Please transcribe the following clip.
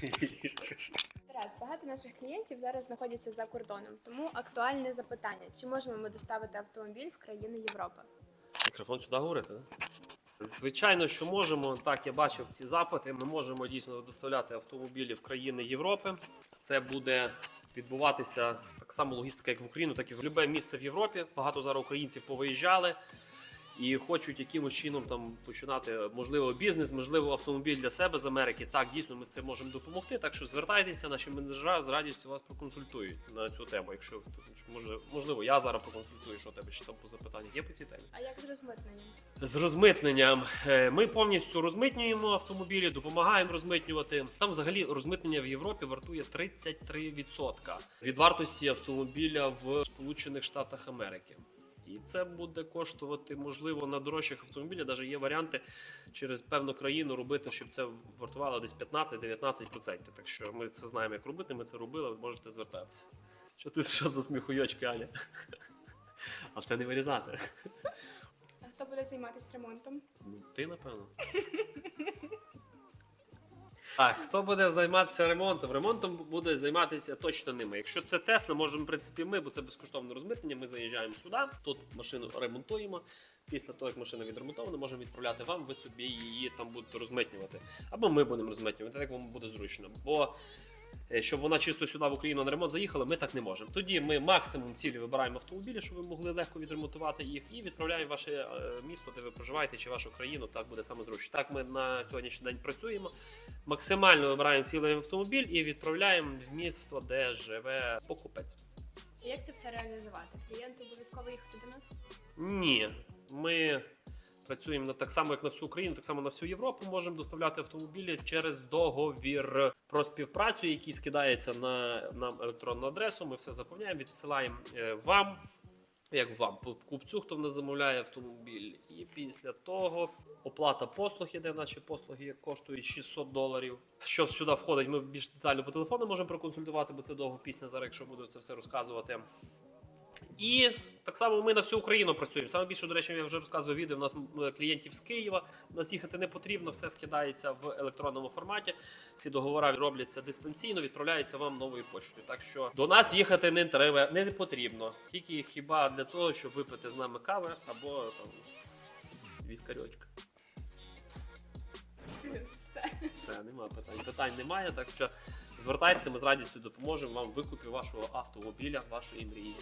Тарас, багато наших клієнтів зараз знаходяться за кордоном, тому актуальне запитання: чи можемо ми доставити автомобіль в країни Європи? Мікрофон сюди говорити, да? Звичайно, що можемо. Так, я бачив ці запити. Ми можемо дійсно доставляти автомобілі в країни Європи. Це буде відбуватися так само логістика, як в Україну, так і в будь-яке місце в Європі. Багато зараз українців повиїжджали і хочуть якимось чином там починати можливо бізнес, можливо, автомобіль для себе з Америки. Так, дійсно, ми це можемо допомогти. Так що звертайтеся, наші менеджера з радістю вас проконсультують на цю тему. Якщо можливо, я зараз проконсультую, що тебе ще там по запитаннях є по цій темі. А як з розмитненням? З розмитненням Е, ми повністю розмитнюємо автомобілі, допомагаємо розмитнювати. Там взагалі розмитнення в Європі вартує 33% від вартості автомобіля в Сполучених Штатах Америки. І це буде коштувати, можливо, на дорожчих автомобілях. Навіть є варіанти через певну країну робити, щоб це вартувало десь 15-19%. Так що ми це знаємо, як робити. Ми це робили. Ви можете звертатися. Що ти що за сміхуйочки, Аня? А це не вирізати. А хто буде займатися ремонтом? Ну, ти, напевно. Так, хто буде займатися ремонтом? Ремонтом буде займатися точно ними. Якщо це Тесла, можемо, в принципі, ми, бо це безкоштовне розмитнення. Ми заїжджаємо сюди, тут машину ремонтуємо. Після того, як машина відремонтована, можемо відправляти вам, ви собі її там будете розмитнювати. Або ми будемо розмитнювати, так вам буде зручно. Бо щоб вона чисто сюди в Україну на ремонт заїхала, ми так не можемо. Тоді ми максимум цілі вибираємо автомобілі, щоб ви могли легко відремонтувати їх, і відправляємо в ваше е, місто, де ви проживаєте, чи вашу країну. Так буде саме зручно. Так ми на сьогоднішній день працюємо. Максимально вибираємо цілий автомобіль і відправляємо в місто, де живе покупець. Як це все реалізувати? Клієнти обов'язково їхати до нас? Ні, ми працюємо на так само, як на всю Україну, так само на всю Європу. Можемо доставляти автомобілі через договір про співпрацю, який скидається на нам електронну адресу. Ми все заповняємо, відсилаємо е, вам. Як вам, купцю, хто в нас замовляє автомобіль, і після того оплата послуг іде. Наші послуги коштують 600 доларів. Що сюди входить, ми більш детально по телефону можемо проконсультувати, бо це довго пісня зараз, якщо буду це все розказувати. І так само ми на всю Україну працюємо. Саме більше, до речі, я вже розказував відео. У нас клієнтів з Києва. У нас їхати не потрібно, все скидається в електронному форматі. Ці договори робляться дистанційно, відправляються вам новою поштою. Так що до нас їхати не треба, не потрібно. Тільки хіба для того, щоб випити з нами кави або там віскарьочка. Все. Все, питань. Питань немає, так що звертайтеся, ми з радістю допоможемо вам в викупі вашого автомобіля, вашої мрії.